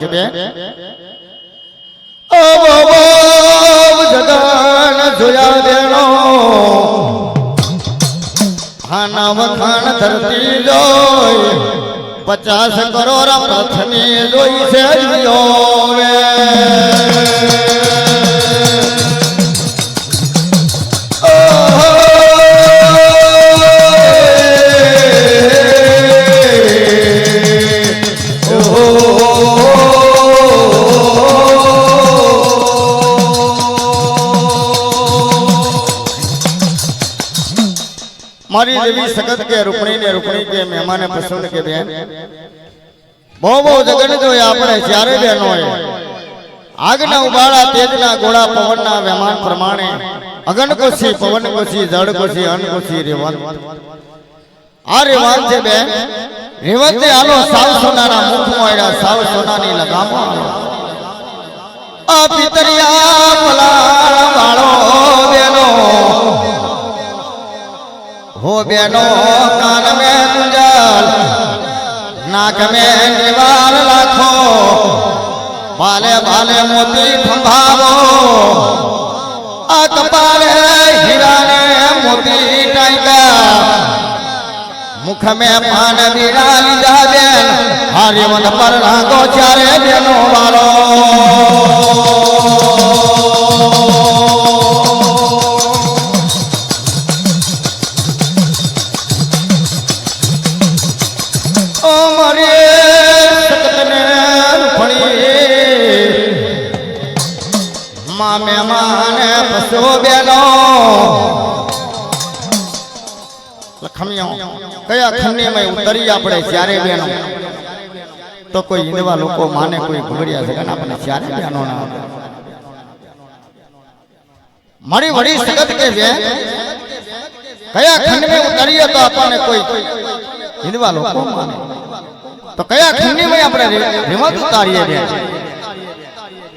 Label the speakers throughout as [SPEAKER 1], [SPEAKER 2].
[SPEAKER 1] જગન જોયા દેણો. હાના વખાણ ધરતી જોઈ. પચાસ કરોડ પ્રથમી જોઈ છે જીઓ મારી દેવી સગત કે રૂપણી ને રૂપણી કે મહેમાને પસંદ કે બેન. બહુ બહુ જગન જોઈએ આપણે જ્યારે બેનો આગના ઉબાળા તેજના ગોળા પવનના વહેમાન પ્રમાણે અગન કોશી પવન કોશી જળ કોશી અન કોશી રેવંત. આ રેવાન છે બેન. રેવંતે આલો સાવ સોનાના મુખ મોયડા સાવ સોનાની લગામો આ પિતરિયા પલાળ વાળો હો બેનો કાન મે ગુંજલ, નાક મે નિવાર લાખો ભાલે ભાલે મોતી ફંભાવો આ કપાળે હીરાને મોતી ટાંકા મુખ મે પાન બિરાલી જાબેન હારે મન પર રાગો ચારે બેનો વાળો. માં મહેમાને પસો બેનો. લખમિયો કયા આપણે ચારે બેનો? તો કોઈ હિંદવા લોકો માને આપણે મારી વડી સગત કે છે, કયા ખંડમાં ઉતરીએ તો આપણને કોઈ હિંદવા લોકો માને? તો કયા ખંડીમાં આપણે રે- રેવત ઉતારીએ બે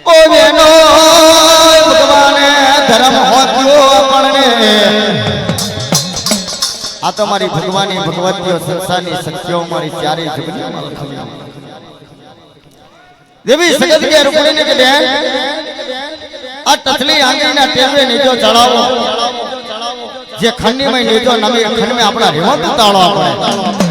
[SPEAKER 1] ઓ બેનો ભગવાને આ તો મારી ભગવાનની ભગવતીઓ સંસારની શક્તિઓ મારી ચારે દેવી સગત કે રૂપણીને કે આ ટચલી આંગળીના ટેમે નીચો ચડાવો. જે ખંડીમાં નીચો નમી ખંડમાં આપણા રેવા તાળો આપણે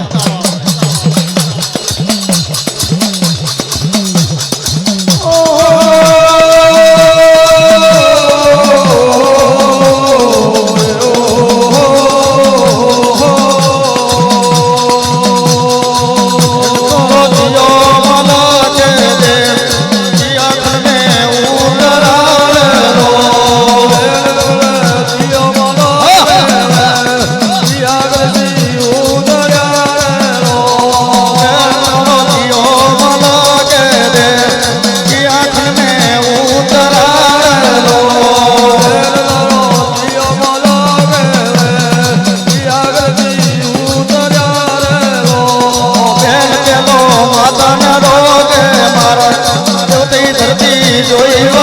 [SPEAKER 2] 有了眼镜哥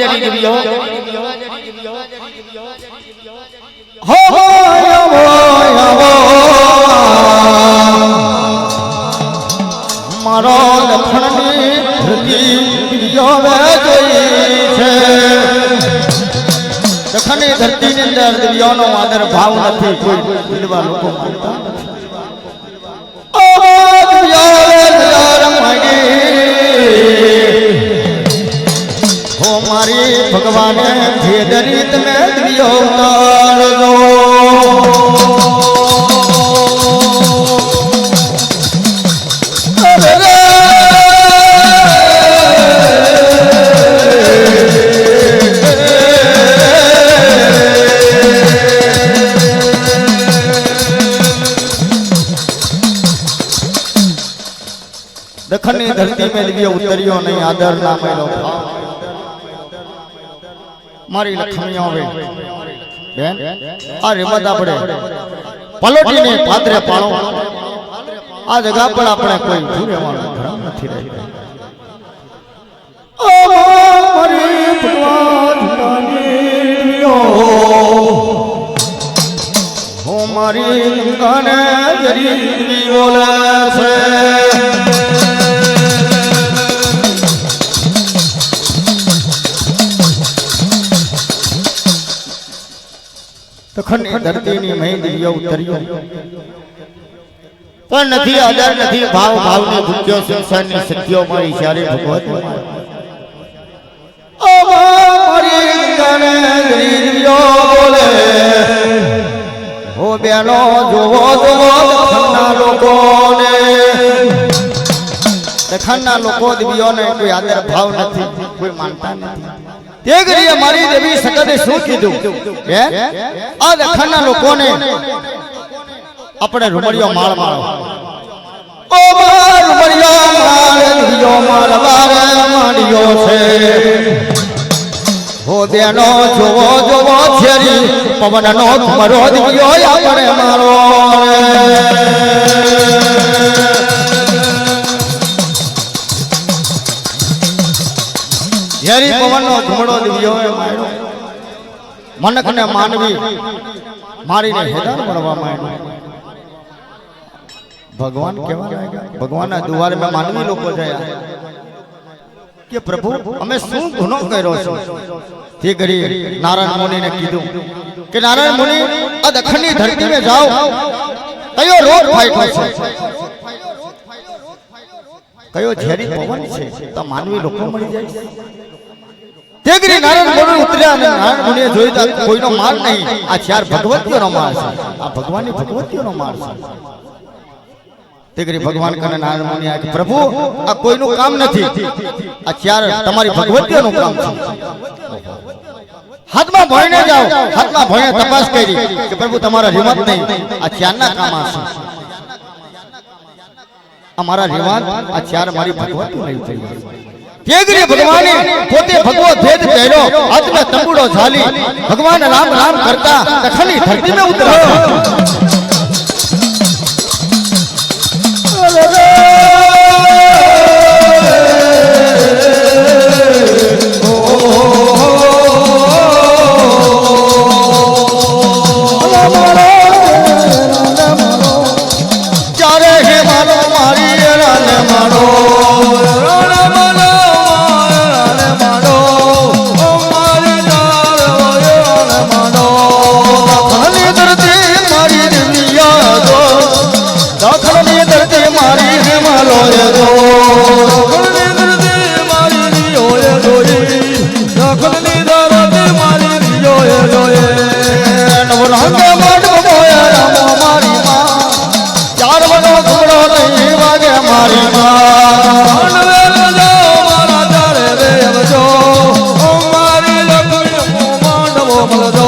[SPEAKER 1] જરી દેવીઓ. હો આવો આવો મારો લખણની ધરતી દિવ્યો જોઈ છે. લખણની ધરતીની અંદર દિવ્યોનો આદર ભાવ નથી કોઈ દિલવા લોકો માનતા નથી. ભગવાને ભેદરી તમે દિવ્યો ઉતારજો દખણની ધરતી મેં દિવ્ય ઉતર્યો નહીં આદર ના મળ્યો. મારી લખણી આવે. બેન આ રેમત આપણે પલોટીને પાદરે પાણો આ જગા પર આપણે કોઈ ઊભું રહેવાનું નથી રહી મારી ગંગાને જરી બોલે છે. તખણની ધરતીની મહી દિવ્યો ઉતર્યો. પણ નથી આદર નથી ભાવ ભાવની ભૂખ્યો સંસારની સત્યો મારી ચારે ભગવત ઓ મારી ગંગાને દિવ્યો બોલે. હો બેનો જોવો જોવો દખણના લોકોને. દખણના લોકો દિવ્યોને કોઈ આદર ભાવ નથી કોઈ માનતા નથી. તે રીતે મારી દેવી સગતે શું કીધું? હે? આ દખણના લોકોને આપણે રૂમડિયો માળ માળો. ઓ માર રૂમડિયો માળ રૂમડિયો માળ વારે માંડ્યો છે. હો બેનો જોવો જોવો છેરી પવનનો ઘુમરો દિવ્યો આપણે મારો ઝેરી પવનનો ઘુમડો દિવ્યો માર્યો મનકને માનવી મારીને હેદાન મળવા માંડ્યો. ભગવાન કેવા લાગ્યા. ભગવાનના દુવારે મેં માનવી લોકો જયા. કે પ્રભુ અમે શું ગુનો કર્યો છે? તે કરી નારાયણ મુનિને કીધું કે નારાયણ મુનિ આ દખણની ધરતી મે જાઓ. કયો રોગ ફાટ્યો છે? કયો ઝેરી પવન છે? તો માનવી લોકો મળી જાય છે. તે નારાયણ મુનિ ઉતર્યા અને નારાયણ મુનિએ જોયું કોઈનો માર નહીં. આ ચાર ભગવતીઓનો માર છે. આ ભગવાનની ભગવતીઓનો માર છે. તે ભગવાન કને નારાયણ મુનિ આ પ્રભુ, આ કોઈનું કામ નથી. આ ચાર તમારી ભગવતીઓનું કામ છે. હાથમાં ભણીને જાઓ. હાથમાં ભણીને તપાસ કરી કે, પ્રભુ, તમારા હિંમત નહીં. આ ચારના કામ હશે અમારા રિવાજ, આ ચાર મારી ભગવતી નહીં થઈ તે ઘડી ભગવાને પોતે ભગવો ભેદ પહેર્યો હાથમાં તંબુડો ઝાલી. ભગવાન રામ રામ કરતા દખણની ધરતી ઉતર્યા. ચારે સમજો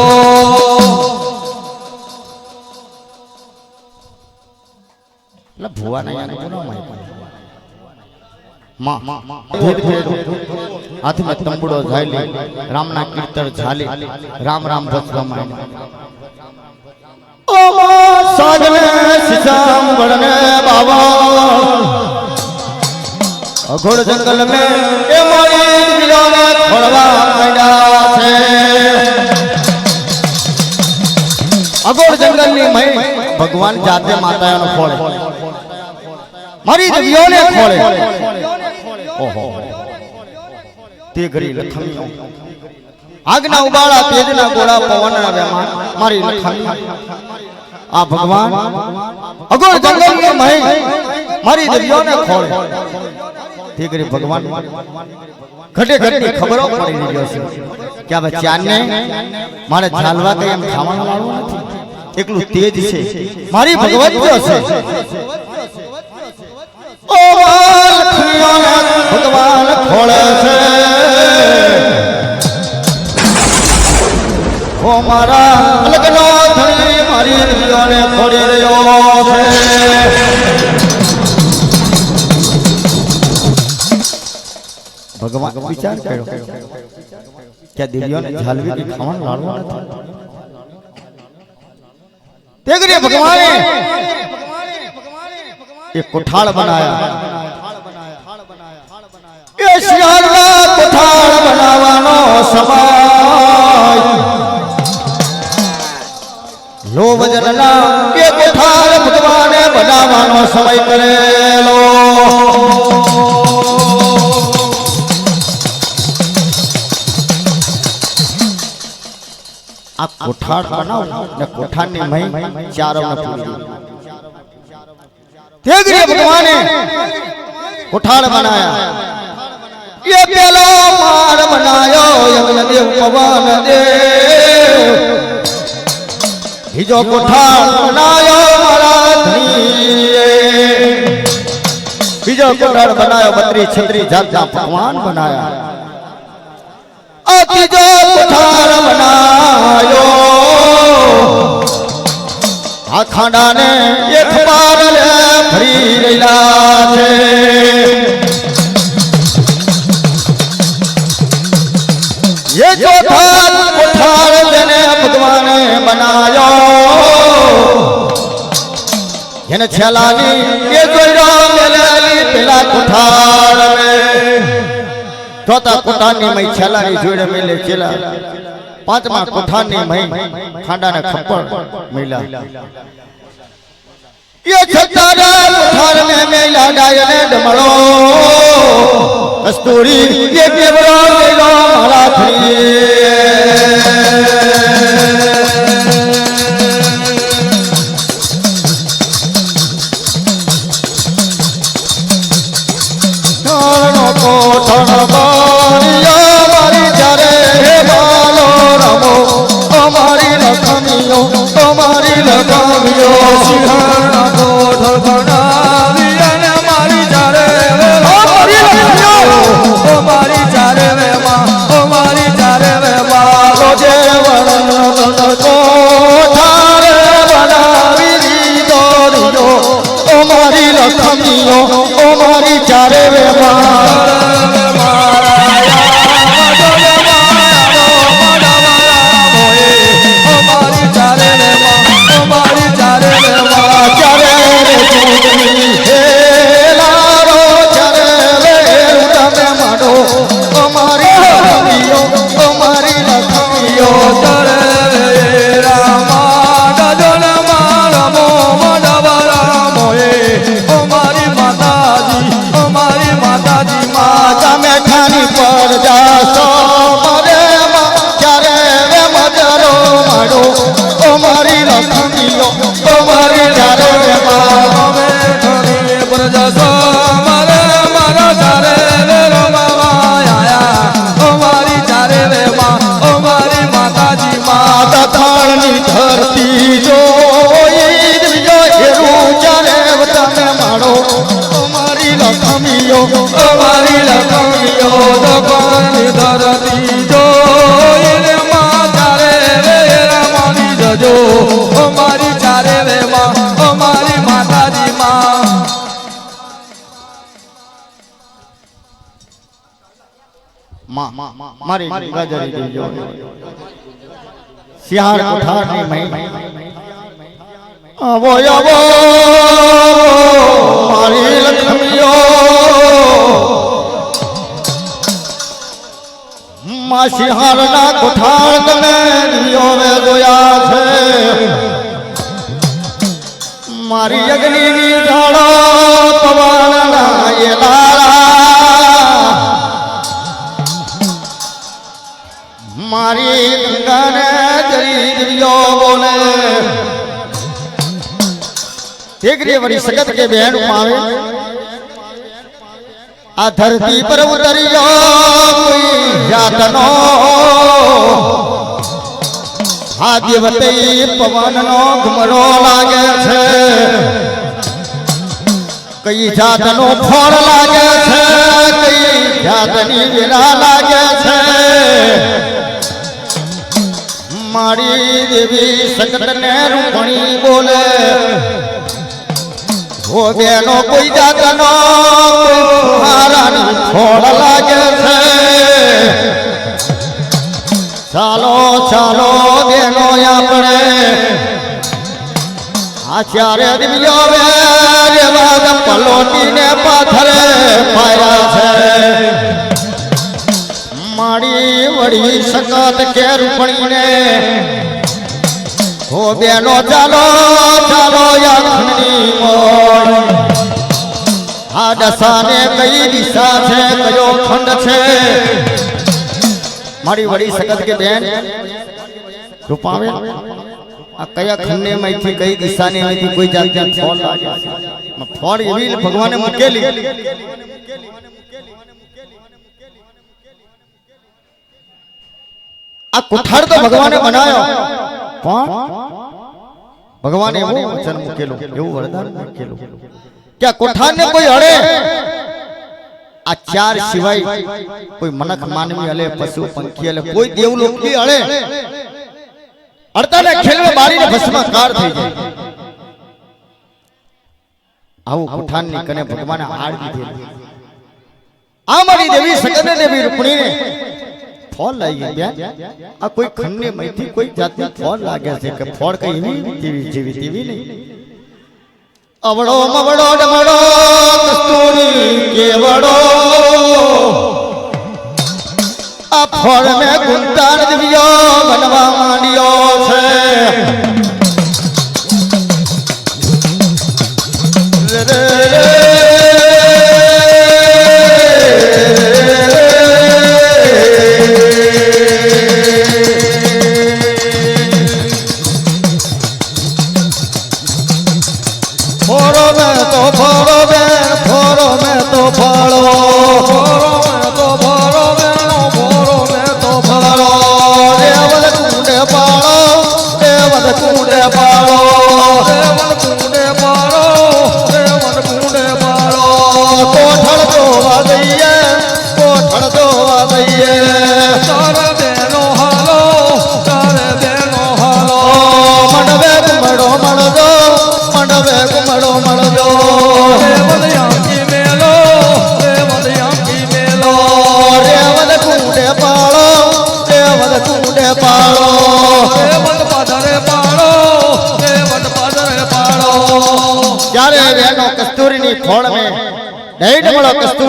[SPEAKER 1] એટલે ભુવા ના યાને કોનો માં હાથમાં કીર્તન ઝાલી રામ રામ રસ જંગલ મેં અગોર જંગલની મહી ભગવાન જાતે માતાઓને ખોળે. મારી દેવીઓને ખોળે. ઓહો. તે ઘડી લખમીઓ આગના ઉબાળા તેજના ગોળા પવનના વેમાન. મારી લખમી આ ભગવાન અગોર જંગલની મહી મારી દેવીઓને ખોળ. તે ઘડી ભગવાન. ઘટે ઘટની ખબરો પડી ગયો છે. કે હવે ચાંદને મારે ચાલવા કઈ એમ ખાવાનું વાળું નથી? એકલું તેજ છે. મારી ભગવત છે. ભગવાન ખોળે છે. ઓ મારા લગ્નો ધણી, મારી દિયોને ખોડી રહ્યો છે. ભગવાન વિચાર કર્યો. આ દેવીઓને ઝાલવી ખાવાનું લાડવા નથી તે કરી ભગવાને એ કોઠાળ બનાયા એ શિયાળના કોઠાળ બનાવવાનો સમય લો વજનના એ કોઠાળ ભગવાને બનાવવાનો સમય કરેલો આ કોઠાળ બનાવ ને કોઠાળની મહી ચારવને પૂરી તે ગરે ભગવાને કોઠાળ બનાયા એ પેલો માર બનાયો યજ્ઞદેવ પવન દેવ બીજો કોઠાળ બનાયો મારા ધણીએ બીજો કોઠાળ બનાયો બત્રી છત્રી જાતના પકવાન બનાયા આ ત્રીજો કોઠાર બનાયો આ ખાંડાને એક પાર ફરી રહ્યા છે. એ ચોથા કોઠાર તેને ભગવાને બનાયો એને છેલાની એ જોયો મેલેલી પેલા કોઠાર ને ચોથા કોઠારની મય છેલાની જોડે મેલે છેલા પાંચમા કોઠારની મય ખાંડાને ખપ્પર મેલા. એ છતારા કોઠાર મે મેલા ડાયને ડમળો કસ્તુરી એ કેવરો મેલો મારા નો
[SPEAKER 2] બનાવી અને મારી ચારે ઓ મારી ચારે વેમા ઓ મારી ચારે વેમાં.
[SPEAKER 1] રોજે વરણ કોઠારે બનાવી દીધો દીધો. લખમીઓ ચારે વેમાં. पा ધરતી
[SPEAKER 2] જોઈને માં ચારે રે રમવાની જજો. ઓ મારી ચારે રે માં ઓ મારી માતાજી માં.
[SPEAKER 1] મારી ગાજરી દેજો સિંહાર કોઠારની મહી. આવો આવો મારી લક્ષ્મીઓ માં સિંહારના કોઠાર તમે દિયોવે જોયા છે. મારી અગ્નિની ઝાડો પવનના એ મારી ગંગાને જરી દિવ્યો બોલે દીકરી વળી સગત કે બહેન આવે આ ધરતી પર ઉતર્યો જાતનો. આ દેવતે પવનનો ઘમરો લાગે છે. કઈ જાતનો ફળ લાગે છે, કઈ જાતની વેરા લાગે છે. મારી દેવી સગતને રૂપણી બોલે. હો નો કોઈ જાતનો હારાની ફળ લાગે છે. ચાલો ચાલો બેનો આપણે. આચાર્ય ચારે દિવ્યો વેવા પલોટીને પાથરે પાયા છે. મારી વળી સકત કે રૂપણીને હો બેનો ચાલો ચાલો યાખની મોડ આ કઈ દિશા છે, કયો ખંડ છે? મારી વડી સગત કે બેન આ કયા ખંડને માંથી કઈ દિશાને માંથી કોઈ જાતની ફળ લાગે? ફળ એવી ભગવાને મૂકેલી. આ કુઠાર તો ભગવાને બનાવ્યો પણ ભગવાને એવું વચન મૂકેલું એવું વરદાન મૂકેલું. કે આ કોઈ અડે આ ચાર સિવાય કોઈ મનખ માનવી હલે પશુ પંખી અલે કોઈ દેવલોક બી હળે? અડતાને ખેલવે મારીને ભસ્મકાર થઈ જાય. આવું કોઠારની કને ભગવાને આડ દીધેલી. આ મારી દેવી સગને દેવી રૂપણીને. ફળ લાગી ગયા? આ કોઈ ખંડને મહીથી કોઈ જાતની ફળ લાગે છે કે ફળ કઈ એવી જેવી જેવી તેવી નહીં. અવડો મવડો ડમડો કસ્તુરી કેવડો આ ફળ મે ગુંતાર દિવ્યો.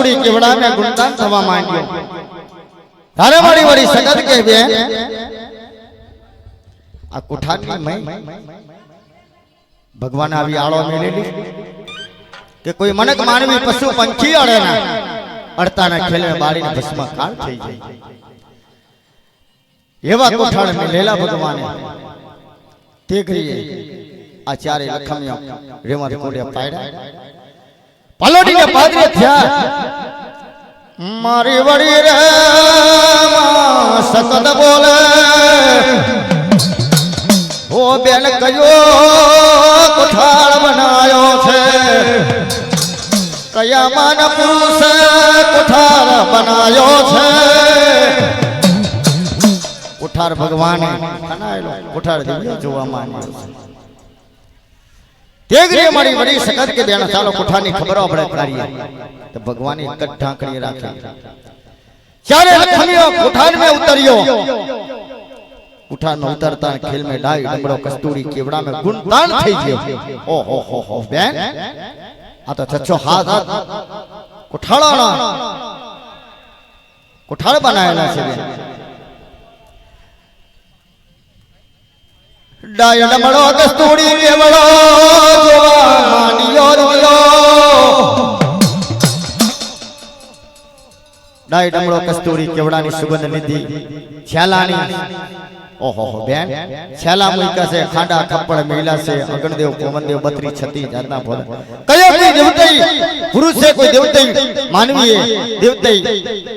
[SPEAKER 1] મળો કસ્તુરી કેવડા મે ગુણગાન થવા માંડ્યો. તારે મારી વળી સગત કે બેન આ કુઠારની મય ભગવાન આવી આળો મેલેલી કે કોઈ મનક માનવી પશુ પંખી અડે ના અડતાના ખેલે બાળીને ભસ્મ કાળ થઈ જાય. એવા કોઠાળ મેં લેલા ભગવાને. તે કરીએ. આ ચારે લખમ્યો રેમર કોડે પાડ્યા. પલોડીને પાદરે થયા. મારી વડી રે સતત બોલે. ઓ બેન કયો કોઠાળ બનાયો છે? કયા માન પુરુષે કોઠાર બનાયો છે? કોઠાર ભગવાન કોઠાર જોવા જોવામાં છે. તેગરી અમારી વડી સખત કે બેન ચાલો કોઠાની ખબરો આપણે કરીએ તો ભગવાનની કટ ઢાંકણી રાખી જ્યારે લખમીઓ કોઠાન મે ઉતર્યો કોઠાન ઉતરતા ખેલ મે ડાઈ ડબડો કસ્તુરી કેવડા મે ગુણતાન થઈ ગયો ઓ હો હો હો બેન આ તો છચ્છો હાથ હાથ કોઠાળાના કોઠાળ બનાવેલા છે બેન ડાય ડમળો કસ્તુડી કેવળો, જોવા માંડ્યો દિયો ડાય કેવડાની સુગંધ લીધી છેલાની ઓહો બેન. છેલા મૂક્યા છે, ખાડા ખપ્પડ મેલા છે, અગણદેવ, કોમનદેવ, બત્રી, છતી, જાતના ભોલ કયો કોઈ દેવતઈ? પુરુષ કોઈ દેવતઈ? માનવીએ દેવતઈ?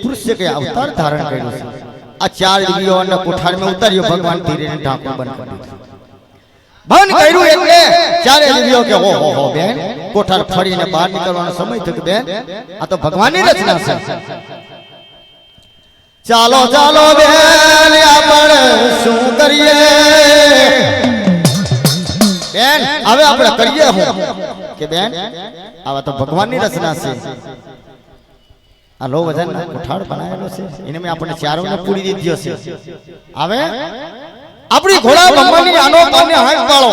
[SPEAKER 1] પુરુષ કે અવતાર ધારણ કર્યો છે? આ ચાર દિવ્યો અને કોઠારમાં ઉતાર્યો, ભગવાન ધીરે ઠાકોર બન કરી દીધું. બંધ કર્યું એટલે ચારે દિવ્યો કે હો હો હો બેન કોઠાર ફરીને બહાર નીકળવાનો સમય થયો બેન? આ તો ભગવાનની રચના છે. ચાલો ચાલો બેન આપણે શું કરીએ? બેન હવે આપણે કરીએ હું કે બેન આવા તો ભગવાનની રચના છે. આ લો વજન કોઠાર બનાવેલો છે. એને મેં આપણે ચારોને પૂરી દીધો છે. હવે આપણી ઘોડા ભગવાનની આનો પાને હાથ પાડો.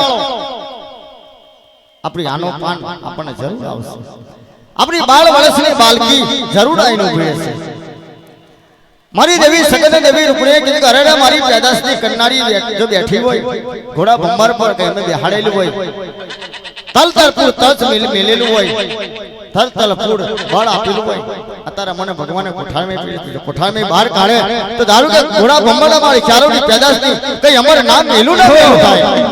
[SPEAKER 1] આપણી આનો પાન આપણને જરૂર આવશે. આપણી બાળ વર્ષની બાલકી જરૂર આવીને ઊભી રહેશે. મારી દેવી સગન દેવી રૂપણે કીધું અરે મારી પેદાશની કન્નારી જો બેઠી હોય ઘોડા ભંબર પર કે એમને બેહાડેલું હોય. તલ તલ પૂર તચ મેલ- મેલેલું હોય તલ તલ પૂર બળ આપેલું હોય અત્યારે મને ભગવાને કોઠારમાં પીડી દીધું બહાર કાઢે તો દારૂ કે ઘોડા ભંબર મારી ચારોની પેદાશની કઈ અમારું નામ મેલું ના મેલું થાય આનો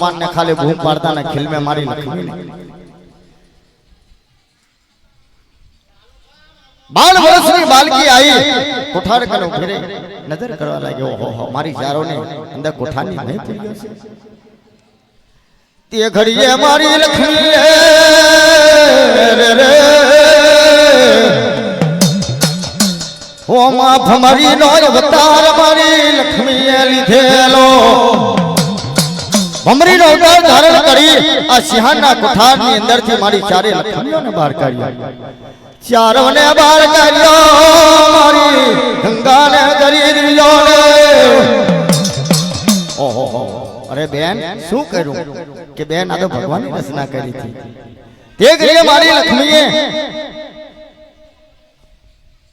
[SPEAKER 1] પાન ને ખાલી ભૂખ પાડતા ને ખીલમે મારી નાખી બાળ વર્ષની બાળકી આવી કોઠાર કરો ફેરે નજર કરવા લાગ્યો હો હો, મારી જારો ને અંદર કોઠારની નહીં થઈ ગયો તે ઘડીએ મારી લખી રે રે હો માં ભમરી નો અવતાર મારી લક્ષ્મીએ લીધેલો. ભમરી નો અવતાર ધારણ કરી આ સિંહાના કોઠારની અંદરથી મારી ચારે લક્ષ્મીઓને બહાર કાઢ્યા. ચારવને બહાર કાઢ્યો, મારી ગંગાને કરી દીધો ઓહો અરે બેન, શું કર્યું? કે બેન, આ તો ભગવાનની રચના કરી હતી. તે કરીએ મારી લક્ષ્મીએ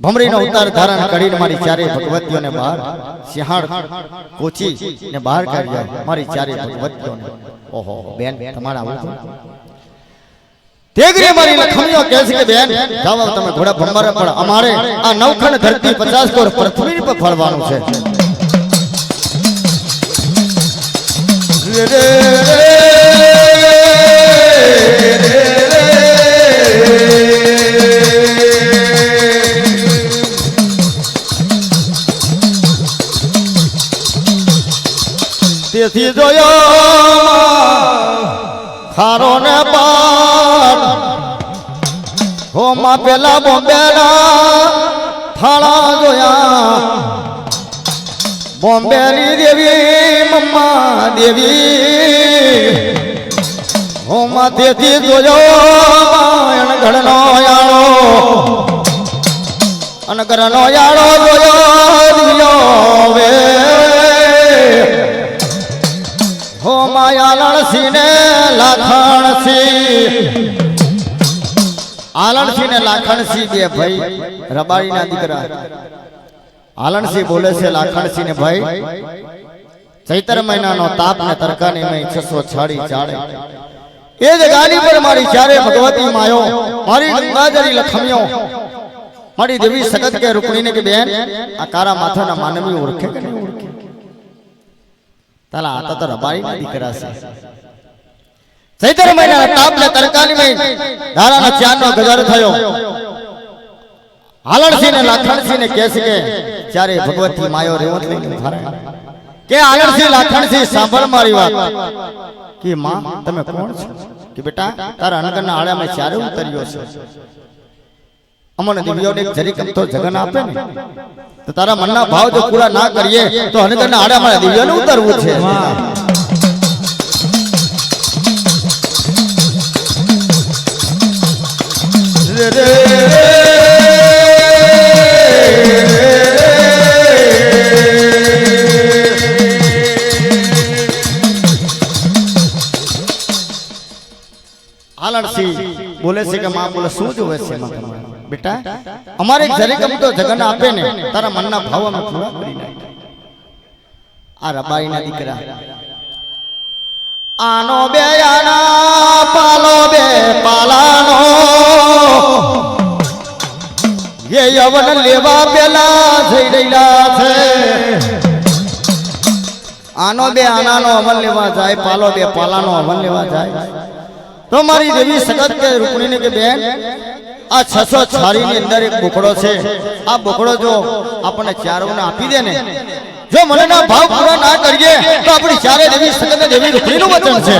[SPEAKER 1] ભમરીનો ઉતાર ધારણ કરીને મારી ચારે ભગવતીઓને બહાર સિંહાળ કોચી ને બહાર કાઢ્યા. મારી ચારે ભગવતીઓને. ઓહો બેન તમારા આવું તેગરી મારી લક્ષ્મીઓ કહે છે કે બેન જાવ તમે ઘોડા ભમરે પણ અમારે આ નવખંડ ધરતી પચાસ કોર પૃથ્વી પર ફળવાનું છે. રે રે તેથી જોયો. ખારો ને પાર હોમાં પેલા બોમ્બેના થાળા જોયા. બોમ્બેની દેવી, મમ્મા દેવી. હોમાં તેથી જોયો અણઘડનો યાળો. અને અનગરનો યાળો જોયો. લાખણસી બે ભાઈ, રબારીના દીકરા. આલણસી બોલે છે લાખણસી ને ભાઈ, ચૈત્ર મહિનાનો તાપ ને તરકાની મેં છસો છાડી ચાડે એ જ ગાડી પર મારી ચારે ભગવતી માયો મારી ગંગાજરી લખમ્યો. મારી દેવી સગત કે રૂકણીને કે બેન, આ કારા માથાના માનવી ઓળખે કે તાલા, આ તો રબારીના દીકરા છે. ચૈત્ર મહિનાના તાપ ને તરકાની મય ધારાનો ચાંદનો ગજર થયો. હાલણસિંહ ને લાખણસિંહ ને કહે છે કે ચારે ભગવતી માયો રેવત કે આલણસિંહ લાખણસિંહ સાંભળ મારી વાત. કે માં, તમે કોણ છો? કે બેટા, તારા અનગરના આળામાં ચારે ઉતર્યો છે. અમને દિવ્યોને જરી જરીક તો જગન આપે ને. તો તારા મનના ભાવ જો પૂરા ના કરીએ, તો અનગરના આળામાં દિવ્યોને ઉતરવું છે. બોલે છે કે શું જોવે છે બેટા, અમારે જરીક તો જગન આપે ને, તારા મનના ભાવ અમે પૂરા આ રબાઈના દીકરા. આનો બે આના પાલો બે પાલાનો. એ યવન લેવા પેલા થઈ રહેલા છે. આનો બે આનાનો અમલ લેવા જાય, પાલો બે પાલાનો અમલ લેવા જાય. તો મારી દેવી સગત કે રૂકણીને કે બેન, આ છસો છારીની અંદર એક બોકડો છે. આ બોકડો જો આપણને ચારોને આપી દે ને જો મનના ભાવ પૂરા ના કરીએ, તો આપણી ચારે દેવી સગત દેવી રૂકણીનું વચન છે.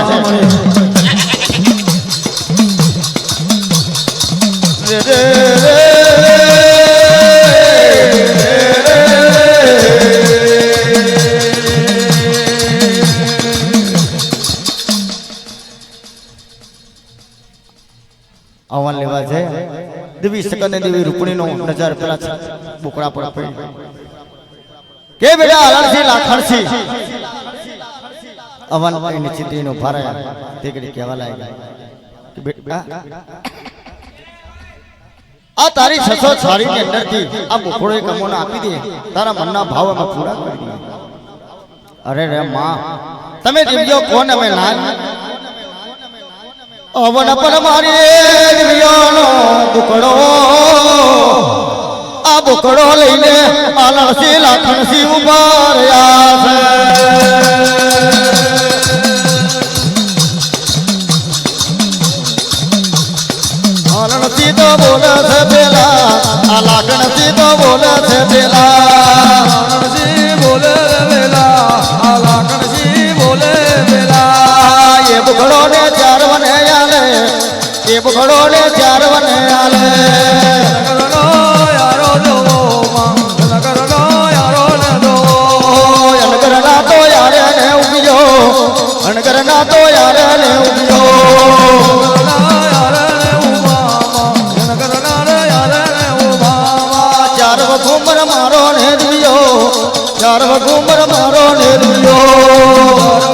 [SPEAKER 1] અવન લેવા છે. દેવી સકન દેવી રૂપણીનો નજર પેલા બોકડા પર પડી કે બેટા અલણસી લાખણસી અવન એની ચિત્રીનો ભરાયા તે ઘડી કહેવા લાગ્યા. કે બેટા આ તારી છસો છારી ની અંદરથી આ બોકડો એક અમોને આપી દે. તારા મનના ભાવ અમે પૂરા કરી દે. અરે રે માં, તમે દિવ્યો કોણ અમે ના અવન પર મારી બુકડો આ બોકડો લઈને આલાસી લાખણસી ઊભા રહ્યા છે આલણસી તો બોલે છે પેલા આ લાખણસી તો બોલે છે પેલા
[SPEAKER 2] બોલે વેલા આ
[SPEAKER 1] ને ચાર વને આલે એ બુકડો ને ચાર વને આલે
[SPEAKER 2] નગરનો યારો જોવો માં નગરનો યારો ને જોવો
[SPEAKER 1] અનગરના તો યારે ને
[SPEAKER 2] ઉમા
[SPEAKER 1] ચાર વઘુમર મારો ને દિયો ચાર વઘુમર મારો ને દિયો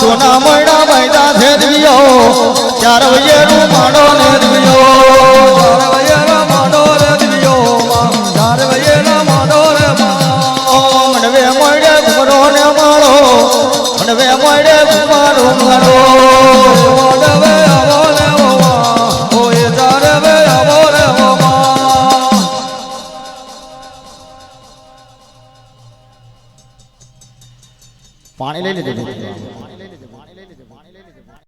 [SPEAKER 1] સોના મૈડા મૈડા છે પાણી લઈ લીધું